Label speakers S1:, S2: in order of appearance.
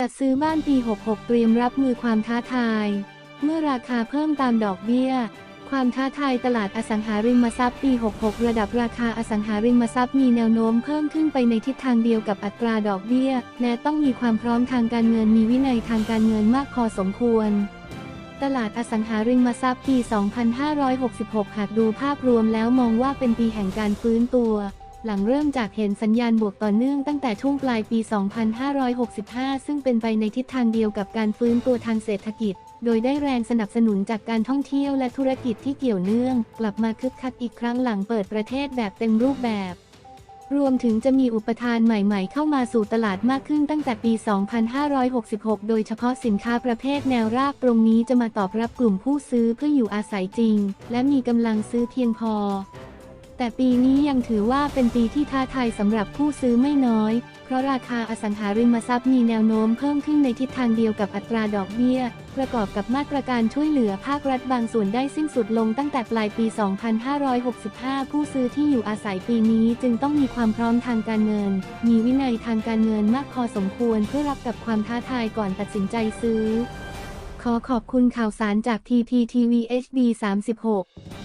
S1: จัดซื้อบ้านปี 66 เตรียมรับมือความท้าทาย เมื่อราคาเพิ่มตามดอกเบี้ย ความท้าทายตลาดอสังหาริมทรัพย์ปี 66 ระดับราคาอสังหาริมทรัพย์มีแนวโน้มเพิ่มขึ้นไปในทิศทางเดียวกับอัตราดอกเบี้ย และต้องมีความพร้อมทางการเงินมีวินัยทางการเงินมากพอสมควร ตลาดอสังหาริมทรัพย์ปี 2566 หากดูภาพรวมแล้วมองว่าเป็นปีแห่งการฟื้นตัว หลังเริ่มจากเห็นสัญญาณบวกต่อเนื่องตั้งแต่ช่วงปลายปี 2565 ซึ่งเป็นไปในทิศทางเดียวกับการฟื้นตัวทางเศรษฐกิจ โดยได้แรงสนับสนุนจากการท่องเที่ยวและธุรกิจที่เกี่ยวเนื่อง กลับมาคึกคักอีกครั้งหลังเปิดประเทศแบบเต็มรูปแบบ รวมถึงจะมีอุปทานใหม่ๆ เข้ามาสู่ตลาดมากขึ้นตั้งแต่ปี 2566 โดยเฉพาะสินค้าประเภทแนวราบตรงนี้จะมาตอบรับกลุ่มผู้ซื้อเพื่ออยู่อาศัยจริง และมีกำลังซื้อเพียงพอ แต่ปีนี้ยังถือว่าเป็นปีที่ท้าทายสำหรับผู้ซื้อไม่น้อย เพราะราคาอสังหาริมทรัพย์มีแนวโน้มเพิ่มขึ้นในทิศทางเดียวกับอัตราดอกเบี้ย ประกอบกับมาตรการช่วยเหลือภาครัฐบางส่วนได้สิ้นสุดลงตั้งแต่ปลายปี 2565 ผู้ซื้อที่อยู่อาศัยปีนี้จึงต้องมีความพร้อมทางการเงิน มีวินัยทางการเงินมากพอสมควรเพื่อรับกับความท้าทายก่อนตัดสินใจซื้อ ขอขอบคุณข่าวสารจาก TPTV HD 36